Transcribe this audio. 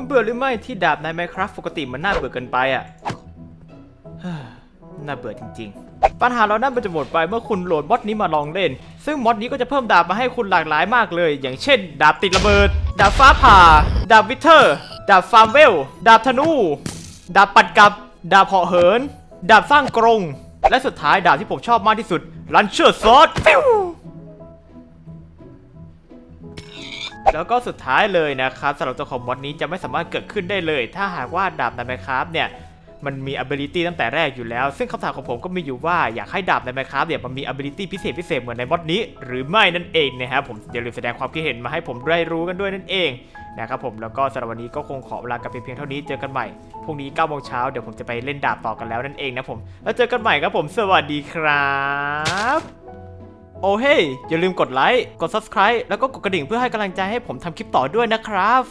คุณเบื่อหรือไม่ที่ดาบในไมครับปกติมันน่าเบื่อเกินไปอะน่าเบื่อจริง ๆ ปัญหาเรานั่นมันจะหมดไปเมื่อคุณโหลดมอดนี้มาลองเล่น ซึ่งมอดนี้ก็จะเพิ่มดาบมาให้คุณหลากหลายมากเลย อย่างเช่น ดาบติดระเบิด ดาบฟ้าผ่า ดาบวิเทอร์ ดาบฟาร์มเวล ดาบธนู ดาบปัดกับ ดาบเหาะเหิน ดาบสร้างกรง และสุดท้ายดาบที่ผมชอบมากที่สุดลันเชอร์ซอส แล้วก็สุดท้ายเลยนะครับสำหรับตัวของมอดนี้จะไม่สามารถเกิดขึ้นได้เลย ถ้าหากว่าดาบในไมครับเนี่ยมันมี ability ตั้งแต่แรกอยู่แล้ว ซึ่งคำถามของผมก็มีอยู่ว่าอยากให้ดาบใน Minecraft เนี่ยมันมี ability พิเศษพิเศษเหมือนในมอดนี้ หรือไม่นั่นเองนะครับผมอย่าลืมแสดงความคิดเห็นมาให้ผมได้รู้กันด้วยนั่นเองนะครับผมแล้วก็สำหรับวันนี้ก็คงขอเวลากันเพียงเท่านี้เจอกันใหม่พรุ่งนี้9โมงเช้าเดี๋ยวผมจะไปเล่นดาบต่อกันแล้วนั่นเองนะผมแล้วเจอกันใหม่ครับผม สวัสดีครับ โอ้เฮ้ยอย่าลืมกดไลค์ กด subscribe แล้วก็กดกระดิ่งเพื่อให้กำลังใจให้ผมทำคลิปต่อด้วยนะครับ